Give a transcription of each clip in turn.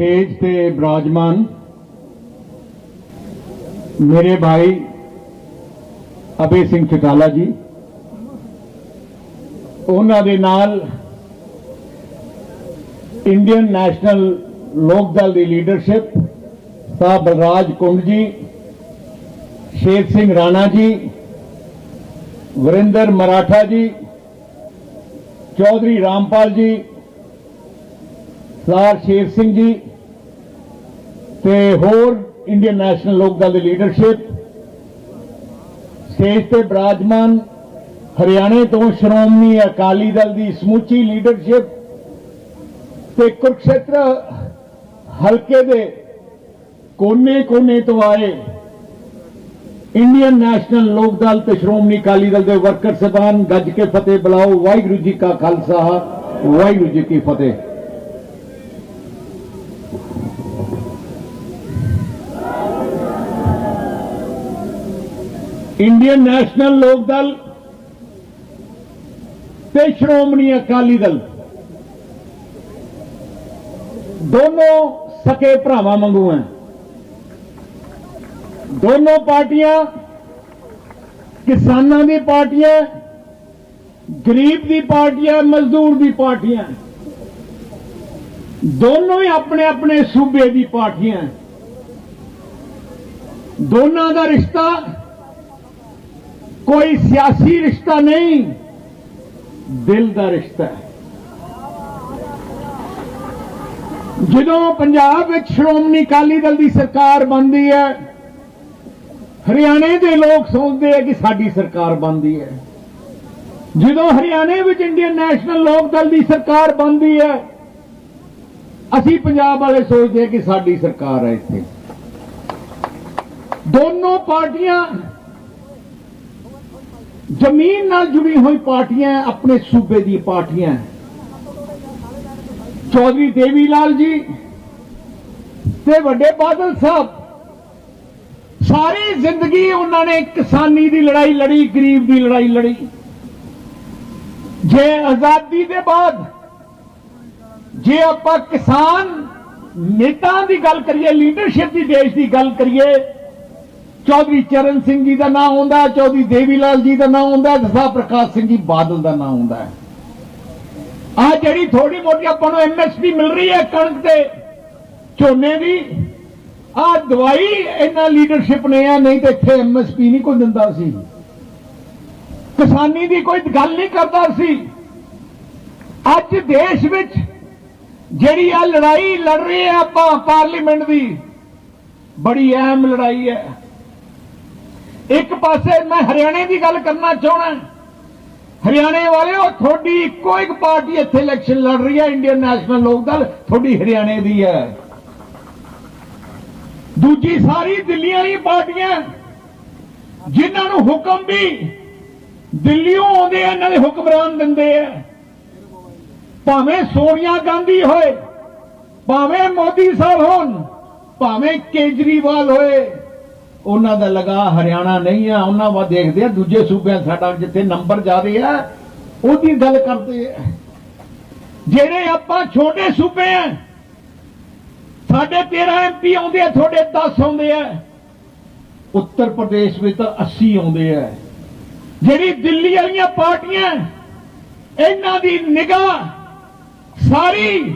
Stage ਤੇ ਬਰਾਜਮਾਨ ਮੇਰੇ ਭਾਈ ਅਬੇ ਸਿੰਘ ਚਟਾਲਾ ਜੀ। ਉਹਨਾਂ ਦੇ ਨਾਲ ਇੰਡੀਅਨ ਨੈਸ਼ਨਲ ਲੋਕ ਦਲ ਦੀ ਲੀਡਰਸ਼ਿਪ ਸਾਹਿਬ ਬਲਰਾਜ ਕੁੰਡ ਜੀ, ਸ਼ੇਰ ਸਿੰਘ ਰਾਣਾ ਜੀ, ਵਰਿੰਦਰ ਮਰਾਠਾ ਜੀ, ਚੌਧਰੀ ਰਾਮਪਾਲ ਜੀ ਸਰਦਾਰ ਸ਼ੇਰ ਸਿੰਘ ਜੀ ਤੇ ਹੋਰ ਇੰਡੀਅਨ ਨੈਸ਼ਨਲ ਲੋਕ ਦਲ ਦੀ ਲੀਡਰਸ਼ਿਪ ਸਟੇਜ ਤੇ ਬਰਾਜਮਾਨ ਹਰਿਆਣੇ ਤੋਂ ਸ਼੍ਰੋਮਣੀ ਅਕਾਲੀ ਦਲ ਦੀ ਸਮੁੱਚੀ ਲੀਡਰਸ਼ਿਪ ਤੇ ਕੁਰਕਸ਼ੇਤਰ ਹਲਕੇ ਦੇ ਕੋਨੇ-ਕੋਨੇ ਤੋਂ ਆਏ ਇੰਡੀਅਨ ਨੈਸ਼ਨਲ ਲੋਕ ਦਲ ਤੇ ਸ਼੍ਰੋਮਣੀ ਅਕਾਲੀ ਦਲ ਦੇ ਵਰਕਰ ਸਭਾਨ ਗੱਜ ਕੇ ਫਤਿਹ ਬੁਲਾਓ। ਵਾਹਿਗੁਰੂ ਜੀ ਕਾ ਖਾਲਸਾ, ਵਾਹਿਗੁਰੂ ਜੀ ਕੀ ਫਤਿਹ। ਇੰਡੀਅਨ ਨੈਸ਼ਨਲ ਲੋਕ ਦਲ ਤੇ ਸ਼੍ਰੋਮਣੀ ਅਕਾਲੀ ਦਲ। ਦੋਨੋਂ ਸਕੇ ਭਰਾਵਾਂ ਵਾਂਗੂ ਹੈ ਦੋਨੋਂ ਪਾਰਟੀਆਂ ਕਿਸਾਨਾਂ ਦੀ ਪਾਰਟੀ ਹੈ ਗਰੀਬ ਦੀ ਪਾਰਟੀ ਹੈ ਮਜ਼ਦੂਰ ਦੀ ਪਾਰਟੀਆਂ। ਦੋਨੋਂ ਹੀ ਆਪਣੇ ਆਪਣੇ ਸੂਬੇ ਦੀ ਪਾਰਟੀਆਂ ਦੋਨਾਂ ਦਾ ਰਿਸ਼ਤਾ ਕੋਈ ਸਿਆਸੀ ਰਿਸ਼ਤਾ ਨਹੀਂ ਦਿਲ ਦਾ ਰਿਸ਼ਤਾ ਹੈ ਜਦੋਂ ਪੰਜਾਬ ਵਿੱਚ ਸ਼੍ਰੋਮਣੀ ਅਕਾਲੀ ਦਲ ਦੀ ਸਰਕਾਰ ਬਣਦੀ ਹੈ ਹਰਿਆਣੇ ਦੇ ਲੋਕ ਸੋਚਦੇ ਆ ਕਿ ਸਾਡੀ ਸਰਕਾਰ ਬਣਦੀ ਹੈ ਜਦੋਂ ਹਰਿਆਣੇ ਵਿੱਚ ਇੰਡੀਅਨ ਨੈਸ਼ਨਲ ਲੋਕ ਦਲ ਦੀ ਸਰਕਾਰ ਬਣਦੀ ਹੈ ਅਸੀਂ ਪੰਜਾਬ ਵਾਲੇ ਸੋਚਦੇ ਆ ਕਿ ਸਾਡੀ ਸਰਕਾਰ ਹੈ ਇੱਥੇ ਦੋਨੋਂ ਪਾਰਟੀਆਂ ਜ਼ਮੀਨ ਨਾਲ ਜੁੜੀ ਹੋਈ ਪਾਰਟੀਆਂ ਆਪਣੇ ਸੂਬੇ ਦੀ ਪਾਰਟੀਆਂ। ਚੌਧਰੀ ਦੇਵੀ ਲਾਲ ਜੀ ਤੇ ਵੱਡੇ ਬਾਦਲ ਸਾਹਿਬ, ਸਾਰੀ ਜ਼ਿੰਦਗੀ ਉਹਨਾਂ ਨੇ ਕਿਸਾਨੀ ਦੀ ਲੜਾਈ ਲੜੀ, ਗਰੀਬ ਦੀ ਲੜਾਈ ਲੜੀ। ਜੇ ਆਜ਼ਾਦੀ ਦੇ ਬਾਅਦ, ਜੇ ਆਪਾਂ ਕਿਸਾਨ ਨੇਤਾ ਦੀ ਗੱਲ ਕਰੀਏ ਲੀਡਰਸ਼ਿਪ ਦੀ ਦੇਸ਼ ਦੀ ਗੱਲ ਕਰੀਏ ਚੌਧਰੀ ਚਰਨ ਸਿੰਘ ਜੀ ਦਾ ਨਾਮ ਆਉਂਦਾ ਚੌਧਰੀ ਦੇਵੀ ਲਾਲ ਜੀ ਦਾ ਨਾਮ ਆਉਂਦਾ ਦਸਾ ਪ੍ਰਕਾਸ਼ ਸਿੰਘ ਜੀ ਬਾਦਲ ਦਾ ਨਾਮ ਆਉਂਦਾ ਹੈ ਆ ਜਿਹੜੀ ਥੋੜੀ ਮੋਟੀ ਆਪਾਂ ਨੂੰ ਐਮਐਸਪੀ ਮਿਲ ਰਹੀ ਹੈ ਕਣਕ ਤੇ ਝੋਨੇ ਦੀ ਆ ਦਵਾਈ ਇਹਨਾਂ ਲੀਡਰਸ਼ਿਪ ਨੇ ਆ ਨਹੀਂ ਤੇ ਇੱਥੇ ਐਮਐਸਪੀ ਨਹੀਂ ਕੋਈ ਦਿੰਦਾ ਸੀ ਕਿਸਾਨੀ ਦੀ ਕੋਈ ਗੱਲ ਨਹੀਂ ਕਰਦਾ ਸੀ ਅੱਜ ਦੇਸ਼ ਵਿੱਚ ਜਿਹੜੀ ਆ ਲੜਾਈ ਲੜ ਰਹੇ ਆ ਆਪਾਂ ਪਾਰਲੀਮੈਂਟ ਦੀ ਬੜੀ ਅਹਿਮ ਲੜਾਈ ਹੈ ਇੱਕ ਪਾਸੇ ਮੈਂ ਹਰਿਆਣੇ ਦੀ ਗੱਲ ਕਰਨਾ ਚਾਹਣਾ ਹਰਿਆਣੇ ਵਾਲਿਓ, ਤੁਹਾਡੀ ਇੱਕੋ ਇੱਕ ਪਾਰਟੀ ਇੱਥੇ ਇਲੈਕਸ਼ਨ ਲੜ ਰਹੀ ਹੈ ਇੰਡੀਅਨ ਨੈਸ਼ਨਲ ਲੋਕ ਦਲ, ਤੁਹਾਡੀ ਹਰਿਆਣੇ ਦੀ ਹੈ। ਦੂਜੀ ਸਾਰੀ ਦਿੱਲੀ ਵਾਲੀ ਪਾਰਟੀਆਂ, ਜਿਨ੍ਹਾਂ ਨੂੰ ਹੁਕਮ ਵੀ ਦਿੱਲੀੋਂ ਆਉਂਦੇ ਆ, ਇਹਨਾਂ ਦੇ ਹੁਕਮਰਾਨ ਦਿੰਦੇ ਆ। ਭਾਵੇਂ ਸੋਨੀਆ ਗਾਂਧੀ ਹੋਏ, ਭਾਵੇਂ ਮੋਦੀ ਸਾਹਿਬ ਹੋਣ, ਭਾਵੇਂ ਕੇਜਰੀਵਾਲ ਹੋਏ ਉਹਨਾਂ ਦਾ ਲਗਾ ਹਰਿਆਣਾ ਨਹੀਂ ਆ, ਉਹਨਾਂ ਵਾ ਦੇਖਦੇ ਆ, ਦੂਜੇ ਸੂਬਿਆਂ ਸਾਡਾ ਜਿੱਥੇ ਨੰਬਰ ਜਾ ਰਹੇ ਆ, ਉਹਦੀ ਗੱਲ ਕਰਦੇ ਆ। ਜਿਹੜੇ ਆਪਾਂ ਛੋਟੇ ਸੂਬੇ ਆ, ਸਾਡੇ 13 ਐਮਪੀ ਆਉਂਦੇ ਆ, ਤੁਹਾਡੇ 10 ਆਉਂਦੇ ਆ। ਉੱਤਰ ਪ੍ਰਦੇਸ਼ ਵਿੱਚ ਤਾਂ 80 ਆਉਂਦੇ ਆ। ਜਿਹੜੀ ਦਿੱਲੀ ਵਾਲੀਆਂ ਪਾਰਟੀਆਂ, ਇਹਨਾਂ ਦੀ ਨਿਗਾਹ ਸਾਰੀ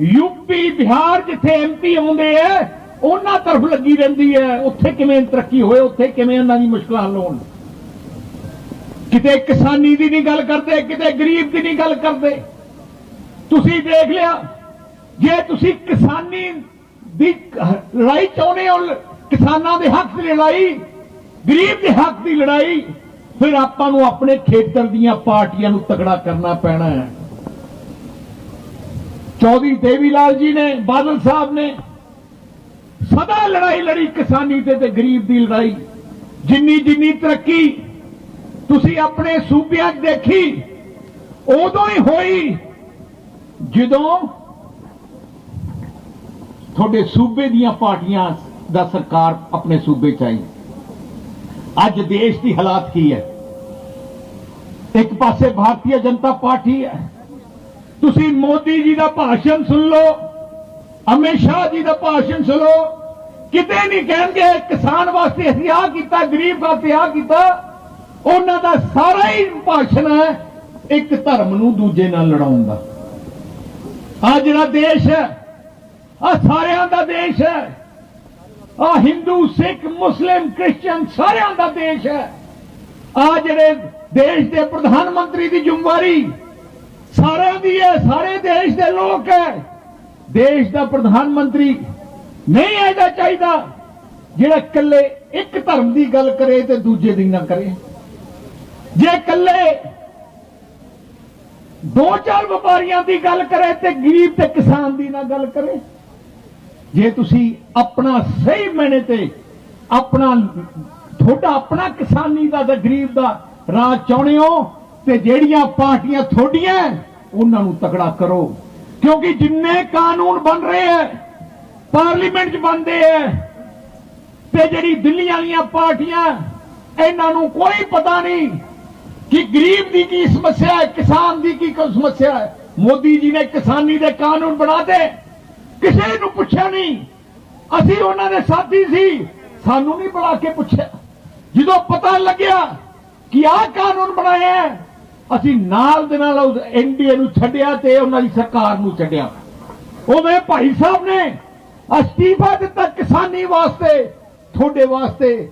ਯੂਪੀ ਬਿਹਾਰ ਜਿੱਥੇ ਐਮਪੀ ਆਉਂਦੇ ਆ ਉਹਨਾਂ ਤਰਫ ਲੱਗੀ ਰਹਿੰਦੀ ਹੈ। ਉੱਥੇ ਕਿਵੇਂ ਤਰੱਕੀ ਹੋਏ, ਉੱਥੇ ਕਿਵੇਂ ਉਹਨਾਂ ਦੀ ਮੁਸ਼ਕਲਾਂ ਹੱਲ ਹੋਣ? ਕਿਤੇ ਕਿਸਾਨੀ ਦੀ ਨਹੀਂ ਗੱਲ ਕਰਦੇ, ਕਿਤੇ ਗਰੀਬ ਦੀ ਨਹੀਂ ਗੱਲ ਕਰਦੇ। ਤੁਸੀਂ ਦੇਖ ਲਿਆ, ਜੇ ਤੁਸੀਂ ਕਿਸਾਨੀ ਦੀ ਲੜਾਈ ਚਾਹੁੰਦੇ ਹੋ, ਕਿਸਾਨਾਂ ਦੇ ਹੱਕ ਦੀ ਲੜਾਈ, ਗਰੀਬ ਦੇ ਹੱਕ ਦੀ ਲੜਾਈ, ਫਿਰ ਆਪਾਂ ਨੂੰ ਆਪਣੇ ਖੇਤਰ ਦੀਆਂ ਪਾਰਟੀਆਂ ਨੂੰ ਤਕੜਾ ਕਰਨਾ ਪੈਣਾ ਹੈ। ਚੌਧਰੀ ਦੇਵੀ ਲਾਲ ਜੀ ਨੇ, ਬਾਦਲ ਸਾਹਿਬ ਨੇ ਸਦਾ ਲੜਾਈ ਲੜੀ ਕਿਸਾਨੀ ਤੇ ਤੇ ਗਰੀਬ ਦੀ ਲੜਾਈ। ਜਿੰਨੀ ਜਿੰਨੀ ਤਰੱਕੀ ਤੁਸੀਂ ਆਪਣੇ ਸੂਬਿਆਂ 'ਚ ਦੇਖੀ, ਉਦੋਂ ਹੀ ਹੋਈ ਜਦੋਂ ਤੁਹਾਡੇ ਸੂਬੇ ਦੀਆਂ ਪਾਰਟੀਆਂ ਦਾ ਸਰਕਾਰ ਆਪਣੇ ਸੂਬੇ 'ਚ ਆਈ। ਅੱਜ ਦੇਸ਼ ਦੀ ਹਾਲਾਤ ਕੀ ਹੈ? ਇੱਕ ਪਾਸੇ ਭਾਰਤੀ ਜਨਤਾ ਪਾਰਟੀ ਹੈ। ਤੁਸੀਂ ਮੋਦੀ ਜੀ ਦਾ ਭਾਸ਼ਣ ਸੁਣ ਲਓ। ਅਮਿਤ ਸ਼ਾਹ ਜੀ ਦਾ ਭਾਸ਼ਣ ਸੁਣੋ। ਕਿਤੇ ਨਹੀਂ ਕਹਿਣਗੇ ਕਿਸਾਨ ਵਾਸਤੇ ਅਸੀਂ ਆਹ ਕੀਤਾ, ਗਰੀਬ ਵਾਸਤੇ ਆਹ ਕੀਤਾ। ਉਹਨਾਂ ਦਾ ਸਾਰਾ ਹੀ ਭਾਸ਼ਣ ਹੈ ਇੱਕ ਧਰਮ ਨੂੰ ਦੂਜੇ ਨਾਲ ਲੜਾਉਣ ਦਾ। ਆ ਜਿਹੜਾ ਦੇਸ਼ ਹੈ, ਆ ਸਾਰਿਆਂ ਦਾ ਦੇਸ਼ ਹੈ, ਆ ਹਿੰਦੂ, ਸਿੱਖ, ਮੁਸਲਿਮ ਕ੍ਰਿਸਚੀਅਨ ਸਾਰਿਆਂ ਦਾ ਦੇਸ਼ ਹੈ। ਆ ਜਿਹੜੇ ਦੇਸ਼ ਦੇ ਪ੍ਰਧਾਨ ਮੰਤਰੀ ਦੀ ਜ਼ਿੰਮੇਵਾਰੀ ਸਾਰਿਆਂ ਦੀ ਹੈ, ਸਾਰੇ ਦੇਸ਼ ਦੇ ਲੋਕ ਹੈ। ਦੇਸ਼ ਦਾ ਪ੍ਰਧਾਨ ਮੰਤਰੀ ਨਹੀਂ ਇਹਦਾ ਚਾਹੀਦਾ, ਜਿਹੜਾ ਇਕੱਲੇ ਇੱਕ ਧਰਮ ਦੀ ਗੱਲ ਕਰੇ ਤੇ ਦੂਜੇ ਦੀ ਨਾ ਕਰੇ। ਜੇ ਇਕੱਲੇ ਦੋ ਚਾਰ ਵਪਾਰੀਆਂ ਦੀ ਗੱਲ ਕਰੇ ਤੇ ਗਰੀਬ ਤੇ ਕਿਸਾਨ ਦੀ ਨਾ ਗੱਲ ਕਰੇ। ਜੇ ਤੁਸੀਂ ਆਪਣਾ ਸਹੀ ਮੈਨੇ ਤੇ ਆਪਣਾ, ਤੁਹਾਡਾ ਆਪਣਾ ਕਿਸਾਨੀ ਦਾ ਤੇ ਗਰੀਬ ਦਾ ਰਾਜ ਚਾਹੁੰਦੇ ਹੋ ਤੇ ਜਿਹੜੀਆਂ ਪਾਰਟੀਆਂ ਤੁਹਾਡੀਆਂ, ਉਹਨਾਂ ਨੂੰ ਤਕੜਾ ਕਰੋ। ਕਿਉਂਕਿ ਜਿੰਨੇ ਕਾਨੂੰਨ ਬਣ ਰਹੇ ਐ, ਪਾਰਲੀਮੈਂਟ 'ਚ ਬਣਦੇ ਐ, ਤੇ ਜਿਹੜੀ ਦਿੱਲੀ ਵਾਲੀਆਂ ਪਾਰਟੀਆਂ, ਇਹਨਾਂ ਨੂੰ ਕੋਈ ਪਤਾ ਨਹੀਂ ਕਿ ਗਰੀਬ ਦੀ ਕੀ ਸਮੱਸਿਆ ਹੈ ਕਿਸਾਨ ਦੀ ਕੀ ਸਮੱਸਿਆ ਹੈ ਮੋਦੀ ਜੀ ਨੇ ਕਿਸਾਨੀ ਦੇ ਕਾਨੂੰਨ ਬਣਾਤੇ ਕਿਸੇ ਨੂੰ ਪੁੱਛਿਆ ਨਹੀਂ। ਅਸੀਂ ਉਹਨਾਂ ਦੇ ਸਾਥੀ ਸੀ, ਸਾਨੂੰ ਨਹੀਂ ਬੁਲਾ ਕੇ ਪੁੱਛਿਆ। ਜਦੋਂ ਪਤਾ ਲੱਗਿਆ ਕਿ ਆਹ ਕਾਨੂੰਨ ਬਣਾਇਆ ਅਸੀਂ ਨਾਲ ਦੇ ਨਾਲ ਉਸ ਐਨਡੀਏ ਨੂੰ ਛੱਡਿਆ ਤੇ ਉਹਨਾਂ ਦੀ ਸਰਕਾਰ ਨੂੰ ਛੱਡਿਆ। ਉਹਦੇ ਭਾਈ ਸਾਹਿਬ ਨੇ ਅਸਤੀਫਾ ਦਿੱਤਾ ਕਿਸਾਨੀ ਵਾਸਤੇ। ਤੁਹਾਡੇ ਵਾਸਤੇ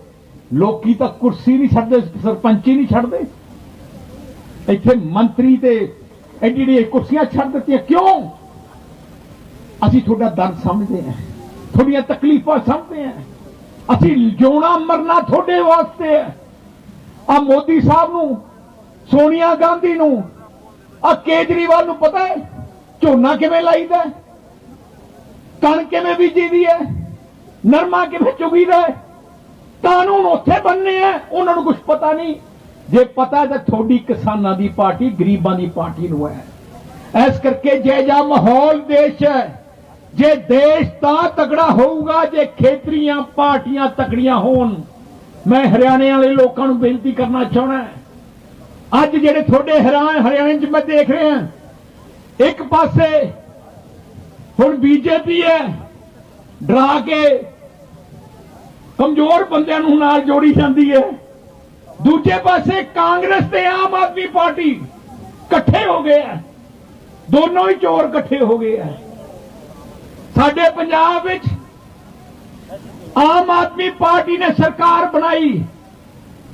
ਲੋਕੀ ਤਾਂ ਕੁਰਸੀ ਨਹੀਂ ਛੱਡਦੇ, ਸਰਪੰਚੀ ਨਹੀਂ ਛੱਡਦੇ। ਇੱਥੇ ਮੰਤਰੀ ਤੇ ਐਡੀ ਕੁਰਸੀਆਂ ਛੱਡ ਦਿੱਤੀਆਂ। ਕਿਉਂ? ਅਸੀਂ ਤੁਹਾਡਾ ਦਰਦ ਸਮਝਦੇ ਹਾਂ। ਤੁਹਾਡੀਆਂ ਤਕਲੀਫਾਂ ਸਮਝਦੇ ਹਾਂ। ਅਸੀਂ ਜਿਉਣਾ ਮਰਨਾ ਤੁਹਾਡੇ ਵਾਸਤੇ ਹੈ। ਆ ਮੋਦੀ ਸਾਹਿਬ ਨੂੰ ਸੋਨੀਆ ਗਾਂਧੀ ਨੂੰ। ਆ ਕੇਜਰੀਵਾਲ ਨੂੰ ਪਤਾ ਹੈ? ਝੋਨਾ ਕਿਵੇਂ ਲਾਈਦਾ ਕਣ ਕਣਕ ਕਿਵੇਂ ਬੀਜੀਦੀ ਹੈ? ਨਰਮਾ ਕਿਵੇਂ ਚੁਗੀਦਾ ਕਾਨੂੰਨ ਉੱਥੇ ਬੰਨੇ ਆ ਉਹਨਾਂ ਨੂੰ ਕੁਝ ਪਤਾ ਨਹੀਂ। ਜੇ ਪਤਾ ਤਾਂ ਤੁਹਾਡੀ ਕਿਸਾਨਾਂ ਦੀ ਪਾਰਟੀ ਗਰੀਬਾਂ ਦੀ ਪਾਰਟੀ ਨੂੰ ਹੈ। ਇਸ ਕਰਕੇ ਜੇ ਜਾ ਮਾਹੌਲ ਦੇਸ਼ ਹੈ, ਜੇ ਦੇਸ਼ ਤਾਂ ਤਕੜਾ ਹੋਊਗਾ, ਜੇ ਖੇਤਰੀਆਂ ਪਾਰਟੀਆਂ ਤਕੜੀਆਂ ਹੋਣ, ਮੈਂ ਹਰਿਆਣੇ ਵਾਲੇ ਲੋਕਾਂ ਨੂੰ ਬੇਨਤੀ ਕਰਨਾ ਚਾਹਣਾ ਅੱਜ ਜਿਹੜੇ ਤੁਹਾਡੇ ਹੈਰਾਨ ਹਰਿਆਣੇ 'ਚ ਮੈਂ ਦੇਖ ਰਿਹਾ ਇੱਕ ਪਾਸੇ ਹੁਣ ਬੀਜੇਪੀ ਹੈ, ਡਰਾ ਕੇ ਕਮਜ਼ੋਰ ਬੰਦਿਆਂ ਨੂੰ ਨਾਲ ਜੋੜੀ ਜਾਂਦੀ ਹੈ। ਦੂਜੇ ਪਾਸੇ ਕਾਂਗਰਸ ਤੇ ਆਮ ਆਦਮੀ ਪਾਰਟੀ ਇਕੱਠੇ ਹੋ ਗਏ ਆ ਦੋਨੋਂ ਹੀ ਚੋਰ ਇਕੱਠੇ ਹੋ ਗਏ ਆ ਸਾਡੇ ਪੰਜਾਬ ਵਿੱਚ ਆਮ ਆਦਮੀ ਪਾਰਟੀ ਨੇ ਸਰਕਾਰ ਬਣਾਈ।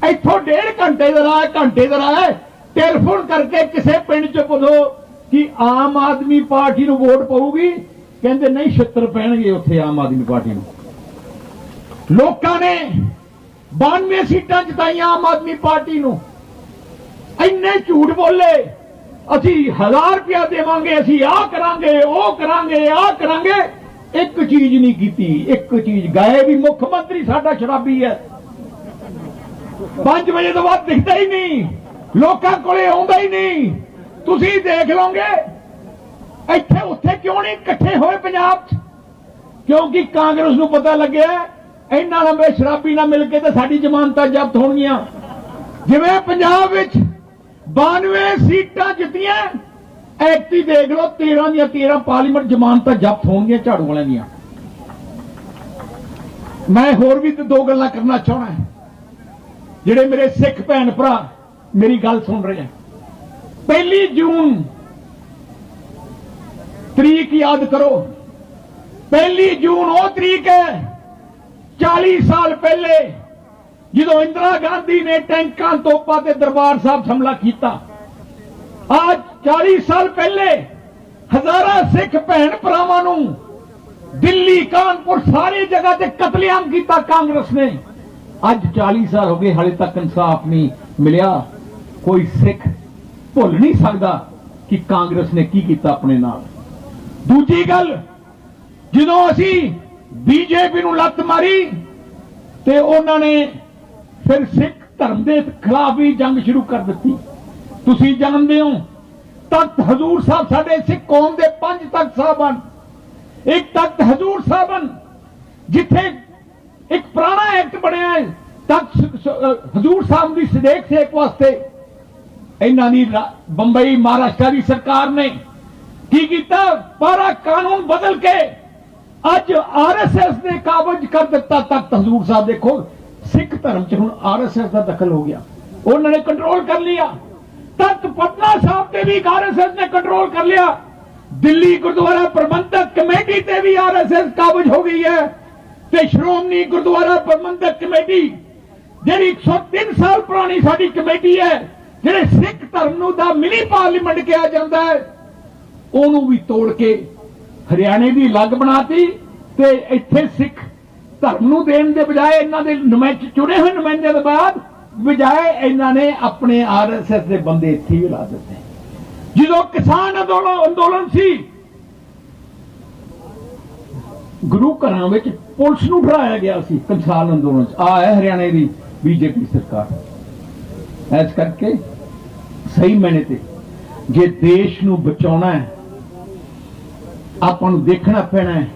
ਇੱਥੋਂ ਡੇਢ ਘੰਟੇ ਦਾ ਰਾਹ, ਘੰਟੇ ਦਾ ਰਾਹ ਟੈਲੀਫੋਨ ਕਰਕੇ ਕਿਸੇ ਪਿੰਡ ਚ ਪੁੱਛੋ ਕਿ ਆਮ ਆਦਮੀ ਪਾਰਟੀ ਨੂੰ ਵੋਟ ਪਊਗੀ। ਕਹਿੰਦੇ ਨਹੀਂ 76 ਪੈਣਗੇ ਉੱਥੇ ਆਮ ਆਦਮੀ ਪਾਰਟੀ ਨੂੰ। ਲੋਕਾਂ ਨੇ 92 ਸੀਟਾਂ ਜਿਤਾਈਆਂ ਆਮ ਆਦਮੀ ਪਾਰਟੀ ਨੂੰ। ਇੰਨੇ ਝੂਠ ਬੋਲੇ, ਅਸੀਂ 1000 ਰੁਪਇਆ ਦੇਵਾਂਗੇ, ਅਸੀਂ ਆਹ ਕਰਾਂਗੇ, ਉਹ ਕਰਾਂਗੇ, ਆਹ ਕਰਾਂਗੇ। ਇੱਕ ਚੀਜ਼ ਨਹੀਂ ਕੀਤੀ, ਇੱਕ ਚੀਜ਼ ਗਏ ਵੀ ਮੁੱਖ ਮੰਤਰੀ ਸਾਡਾ ਸ਼ਰਾਬੀ ਹੈ। 5 ਵਜੇ ਤੋਂ ਬਾਅਦ ਦਿਖਦਾ ਹੀ ਨਹੀਂ। ਲੋਕਾਂ ਕੋਲੇ ਆਉਂਦਾ ਹੀ ਨਹੀਂ। ਤੁਸੀਂ ਦੇਖ ਲਓਗੇ, ਇੱਥੇ ਉੱਥੇ ਕਿਉਂ ਨਹੀਂ ਇਕੱਠੇ ਹੋਏ ਪੰਜਾਬ 'ਚ? ਕਿਉਂਕਿ ਕਾਂਗਰਸ ਨੂੰ ਪਤਾ ਲੱਗਿਆ ਇਹਨਾਂ ਲੰਬੇ ਸ਼ਰਾਬੀ ਨਾਲ ਮਿਲ ਕੇ ਤੇ ਸਾਡੀ ਜ਼ਮਾਨਤਾਂ ਜ਼ਬਤ ਹੋਣਗੀਆਂ। ਜਿਵੇਂ ਪੰਜਾਬ ਵਿੱਚ 92 ਸੀਟਾਂ ਜਿੱਤੀਆਂ ਐਕਟੀ ਦੇਖ ਲਓ 13 ਦੀਆਂ 13 ਪਾਰਲੀਮੈਂਟ ਜ਼ਮਾਨਤਾਂ ਜ਼ਬਤ ਹੋਣਗੀਆਂ ਝਾੜੂ ਵਾਲਿਆਂ ਦੀਆਂ। ਮੈਂ ਹੋਰ ਵੀ ਤੇ ਦੋ ਗੱਲਾਂ ਕਰਨਾ ਚਾਹਣਾ ਜਿਹੜੇ ਮੇਰੇ ਸਿੱਖ ਭੈਣ ਭਰਾ ਮੇਰੀ ਗੱਲ ਸੁਣ ਰਹੇ ਆ। ਪਹਿਲੀ ਜੂਨ ਤਰੀਕ ਯਾਦ ਕਰੋ। ਪਹਿਲੀ ਜੂਨ ਉਹ ਤਰੀਕ ਹੈ 40 ਸਾਲ ਪਹਿਲੇ ਜਦੋਂ ਇੰਦਰਾ ਗਾਂਧੀ ਨੇ ਟੈਂਕਾਂ ਤੋਪਾਂ ਤੇ ਦਰਬਾਰ ਸਾਹਿਬ ਹਮਲਾ ਕੀਤਾ। ਅੱਜ 40 ਸਾਲ ਪਹਿਲੇ ਹਜ਼ਾਰਾਂ ਸਿੱਖ ਭੈਣ ਭਰਾਵਾਂ ਨੂੰ ਦਿੱਲੀ, ਕਾਨਪੁਰ ਸਾਰੀ ਜਗ੍ਹਾ ਤੇ ਕਤਲੇਆਮ ਕੀਤਾ ਕਾਂਗਰਸ ਨੇ। ਅੱਜ 40 ਸਾਲ ਹੋ ਗਏ, ਹਾਲੇ ਤੱਕ ਇਨਸਾਫ ਨਹੀਂ ਮਿਲਿਆ। ਕੋਈ ਸਿੱਖ ਭੁੱਲ ਨਹੀਂ ਸਕਦਾ ਕਿ ਕਾਂਗਰਸ ਨੇ ਕੀ ਕੀਤਾ ਆਪਣੇ ਨਾਲ। ਦੂਜੀ ਗੱਲ, ਜਦੋਂ ਅਸੀਂ ਬੀਜੇਪੀ ਨੂੰ ਲੱਤ ਮਾਰੀ ਤੇ ਉਹਨਾਂ ਨੇ ਫਿਰ ਸਿੱਖ ਧਰਮ ਦੇ ਖਿਲਾਫ ਵੀ ਜੰਗ ਸ਼ੁਰੂ ਕਰ ਦਿੱਤੀ। ਤੁਸੀਂ ਜਾਣਦੇ ਹੋ, ਤਖਤ ਹਜ਼ੂਰ ਸਾਹਿਬ ਸਾਡੇ ਸਿੱਖ ਕੌਮ ਦੇ ਪੰਜ ਤਖਤ ਸਾਹਿਬਾਨ। ਇੱਕ ਤਖਤ ਹਜ਼ੂਰ ਸਾਹਿਬਾਨ, ਜਿੱਥੇ ਇੱਕ ਪੁਰਾਣਾ ਐਕਟ ਬਣਿਆ ਹੈ। ਤਖਤ ਹਜ਼ੂਰ ਸਾਹਿਬ ਦੀ ਸਦੇਕ ਸੇਕ ਵਾਸਤੇ ਇਹਨਾਂ ਦੀ ਬੰਬਈ ਮਹਾਰਾਸ਼ਟਰ ਦੀ ਸਰਕਾਰ ਨੇ ਕੀ ਕੀਤਾ? ਪਾਰਾ ਕਾਨੂੰਨ ਬਦਲ ਕੇ ਅੱਜ ਆਰਐਸਐਸ ਨੇ ਕਾਬਜ ਕਰ ਦਿੱਤਾ। ਤਖਤ ਹਜ਼ੂਰ ਸਾਹਿਬ ਦੇਖੋ, ਸਿੱਖ ਧਰਮ ਚ ਹੁਣ ਆਰਐਸਐਸ ਦਾ ਦਖਲ ਹੋ ਗਿਆ। ਉਹਨਾਂ ਨੇ ਕੰਟਰੋਲ ਕਰ ਲਿਆ। ਤਖਤ ਪਟਨਾ ਸਾਹਿਬ ਤੇ ਵੀ ਆਰਐਸਐਸ ਨੇ ਕੰਟਰੋਲ ਕਰ ਲਿਆ। ਦਿੱਲੀ ਗੁਰਦੁਆਰਾ ਪ੍ਰਬੰਧਕ ਕਮੇਟੀ ਤੇ ਵੀ ਆਰਐਸਐਸ ਕਾਬਜ ਹੋ ਗਈ ਹੈ। ਤੇ ਸ਼੍ਰੋਮਣੀ ਗੁਰਦੁਆਰਾ ਪ੍ਰਬੰਧਕ ਕਮੇਟੀ, ਜਿਹੜੀ 103 ਸਾਲ ਪੁਰਾਣੀ ਸਾਡੀ ਕਮੇਟੀ ਹੈ, ਜਿਹੜੇ ਸਿੱਖ ਧਰਮ ਨੂੰ ਦਾ ਮਿਲੀ ਪਾਰਲੀਮੈਂਟ ਕਿਹਾ ਜਾਂਦਾ ਹੈ, ਉਹਨੂੰ ਵੀ ਤੋੜ ਕੇ ਹਰਿਆਣੇ ਦੀ ਅਲੱਗ ਬਣਾਤੀ ਤੇ ਇੱਥੇ ਸਿੱਖ ਧਰਮ ਨੂੰ ਦੇਣ ਦੇ ਬਜਾਏ ਇਹਨਾਂ ਦੇ ਨੁਮਾਇੰਦੇ ਚੁਣੇ ਹੋਏ ਨੁਮਾਇੰਦਿਆਂ ਦੇ ਬਾਅਦ ਬਜਾਏ ਇਹਨਾਂ ਨੇ ਆਪਣੇ ਆਰਐਸਐਸ ਦੇ ਬੰਦੇ ਇੱਥੇ ਹੀ ਲਾ ਦਿੱਤੇ। ਜਦੋਂ ਕਿਸਾਨ ਅੰਦੋਲਨ ਸੀ ਗੁਰੂ ਘਰਾਂ ਵਿੱਚ ਪੁਲਿਸ ਨੂੰ ਡਰਾਇਆ ਗਿਆ ਸੀ ਕਿਸਾਨ ਅੰਦੋਲਨ ਚ। ਆ ਹੈ ਹਰਿਆਣੇ ਦੀ ਬੀਜੇਪੀ ਸਰਕਾਰ। ਐਸ ਕਰਕੇ ਸਹੀ ਮੈਨੇ ਤੇ ਜੇ ਦੇਸ਼ ਨੂੰ ਬਚਾਉਣਾ ਹੈ, ਆਪਾਂ ਨੂੰ ਦੇਖਣਾ ਪੈਣਾ ਹੈ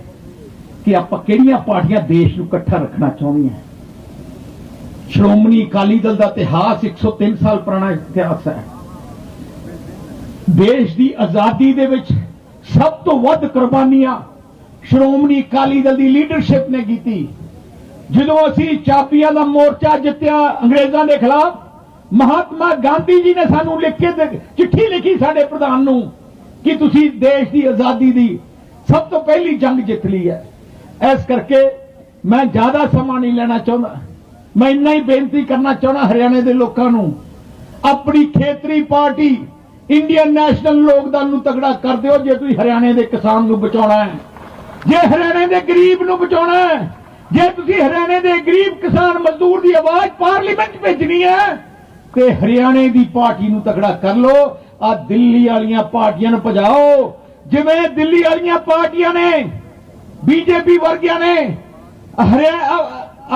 ਕਿ ਆਪਾਂ ਕਿਹੜੀਆਂ ਪਾਰਟੀਆਂ ਦੇਸ਼ ਨੂੰ ਇਕੱਠਾ ਰੱਖਣਾ ਚਾਹੁੰਦੀਆਂ ਸ਼੍ਰੋਮਣੀ ਅਕਾਲੀ ਦਲ ਦਾ ਇਤਿਹਾਸ 103 ਸਾਲ ਪੁਰਾਣਾ ਇਤਿਹਾਸ ਹੈ। ਦੇਸ਼ ਦੀ ਆਜ਼ਾਦੀ ਦੇ ਵਿੱਚ ਸਭ ਤੋਂ ਵੱਧ ਕੁਰਬਾਨੀਆਂ ਸ਼੍ਰੋਮਣੀ ਅਕਾਲੀ ਦਲ ਦੀ ਲੀਡਰਸ਼ਿਪ ਨੇ ਕੀਤੀ। ਜਦੋਂ ਅਸੀਂ ਚਾਬੀਆਂ ਦਾ ਮੋਰਚਾ ਜਿੱਤਿਆ ਅੰਗਰੇਜ਼ਾਂ ਦੇ ਖਿਲਾਫ, ਮਹਾਤਮਾ ਗਾਂਧੀ ਜੀ ਨੇ ਸਾਨੂੰ ਲਿਖ ਕੇ ਚਿੱਠੀ ਲਿਖੀ ਸਾਡੇ ਪ੍ਰਧਾਨ ਨੂੰ ਕਿ ਤੁਸੀਂ ਦੇਸ਼ ਦੀ ਆਜ਼ਾਦੀ ਦੀ ਸਭ ਤੋਂ ਪਹਿਲੀ ਜੰਗ ਜਿੱਤ ਲਈ ਹੈ। ਇਸ ਕਰਕੇ ਮੈਂ ਜ਼ਿਆਦਾ ਸਮਾਂ ਨਹੀਂ ਲੈਣਾ ਚਾਹੁੰਦਾ। ਮੈਂ ਇੰਨਾ ਹੀ ਬੇਨਤੀ ਕਰਨਾ ਚਾਹੁੰਦਾ ਹਰਿਆਣੇ ਦੇ ਲੋਕਾਂ ਨੂੰ, ਆਪਣੀ ਖੇਤਰੀ ਪਾਰਟੀ ਇੰਡੀਅਨ ਨੈਸ਼ਨਲ ਲੋਕਦਲ ਨੂੰ ਤਗੜਾ ਕਰ ਦਿਓ ਜੇ ਤੁਸੀਂ ਹਰਿਆਣੇ ਦੇ ਕਿਸਾਨ ਨੂੰ ਬਚਾਉਣਾ ਹੈ। ਜੇ ਹਰਿਆਣੇ ਦੇ ਗਰੀਬ ਨੂੰ ਬਚਾਉਣਾ ਹੈ, ਜੇ ਤੁਸੀਂ ਹਰਿਆਣੇ ਦੇ ਗਰੀਬ ਕਿਸਾਨ ਮਜ਼ਦੂਰ ਦੀ ਆਵਾਜ਼ ਪਾਰਲੀਮੈਂਟ ਭੇਜਣੀ ਹੈ, ਤੇ ਹਰਿਆਣੇ ਦੀ ਪਾਰਟੀ ਨੂੰ ਤਕੜਾ ਕਰ ਲਓ, ਆ ਦਿੱਲੀ ਵਾਲੀਆਂ ਪਾਰਟੀਆਂ ਨੂੰ ਭਜਾਓ। ਜਿਵੇਂ ਦਿੱਲੀ ਵਾਲੀਆਂ ਪਾਰਟੀਆਂ ਨੇ, ਬੀਜੇਪੀ ਵਰਗਿਆਂ ਨੇ ਹਰਿਆ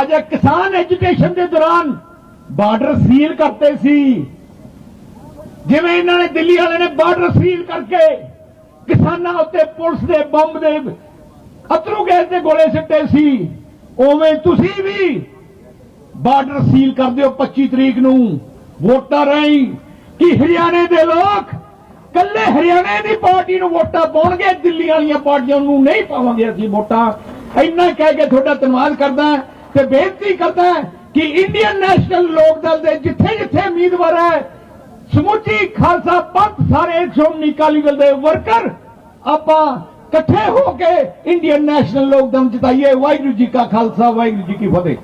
ਅੱਜ ਕਿਸਾਨ ਐਜੂਕੇਸ਼ਨ ਦੇ ਦੌਰਾਨ ਬਾਰਡਰ ਸੀਲ ਕਰਤੇ ਸੀ। ਜਿਵੇਂ ਇਹਨਾਂ ਨੇ ਦਿੱਲੀ ਵਾਲਿਆਂ ਨੇ ਬਾਰਡਰ ਸੀਲ ਕਰਕੇ ਕਿਸਾਨਾਂ ਉੱਤੇ ਪੁਲਿਸ ਦੇ ਬੰਬ ਦੇ ਅਤਰੂ ਗੈਸ ਦੇ ਗੋਲੇ ਸਿੱਟੇ ਸੀ। ਉਵੇਂ ਤੁਸੀਂ ਵੀ ਬਾਰਡਰ ਸੀਲ ਕਰ ਦਿਓ 25 ਤਰੀਕ ਨੂੰ। ਵੋਟਾਂ ਰਾਹੀਂ ਕਿ ਹਰਿਆਣੇ ਦੇ ਲੋਕ ਕੱਲੇ ਹਰਿਆਣੇ ਦੀ ਪਾਰਟੀ ਨੂੰ ਵੋਟਾਂ ਪਾਉਣਗੇ ਦਿੱਲੀ ਵਾਲੀਆਂ ਪਾਰਟੀਆਂ ਨੂੰ ਨਹੀਂ ਪਾਵਾਂਗੇ ਅਸੀਂ ਵੋਟਾਂ। ਇੰਨਾ ਕਹਿ ਕੇ ਤੁਹਾਡਾ ਧੰਨਵਾਦ ਕਰਦਾ ਤੇ ਬੇਨਤੀ ਕਰਦਾ ਕਿ ਇੰਡੀਅਨ ਨੈਸ਼ਨਲ ਲੋਕ ਦਲ ਦੇ ਜਿੱਥੇ ਜਿੱਥੇ ਉਮੀਦਵਾਰ ਹੈ, ਸਮੁੱਚੀ ਖਾਲਸਾ ਪੰਥ ਸਾਰੇ ਸ਼੍ਰੋਮਣੀ ਅਕਾਲੀ ਦਲ ਦੇ ਵਰਕਰ, ਆਪਾਂ ਇਕੱਠੇ ਹੋ ਕੇ ਇੰਡੀਅਨ ਨੈਸ਼ਨਲ ਲੋਕਦਮ ਜਿਤਾਈਏ। ਵਾਹਿਗੁਰੂ ਜੀ ਕਾ ਖਾਲਸਾ, ਵਾਹਿਗੁਰੂ ਜੀ ਕੀ ਫਤਿਹ।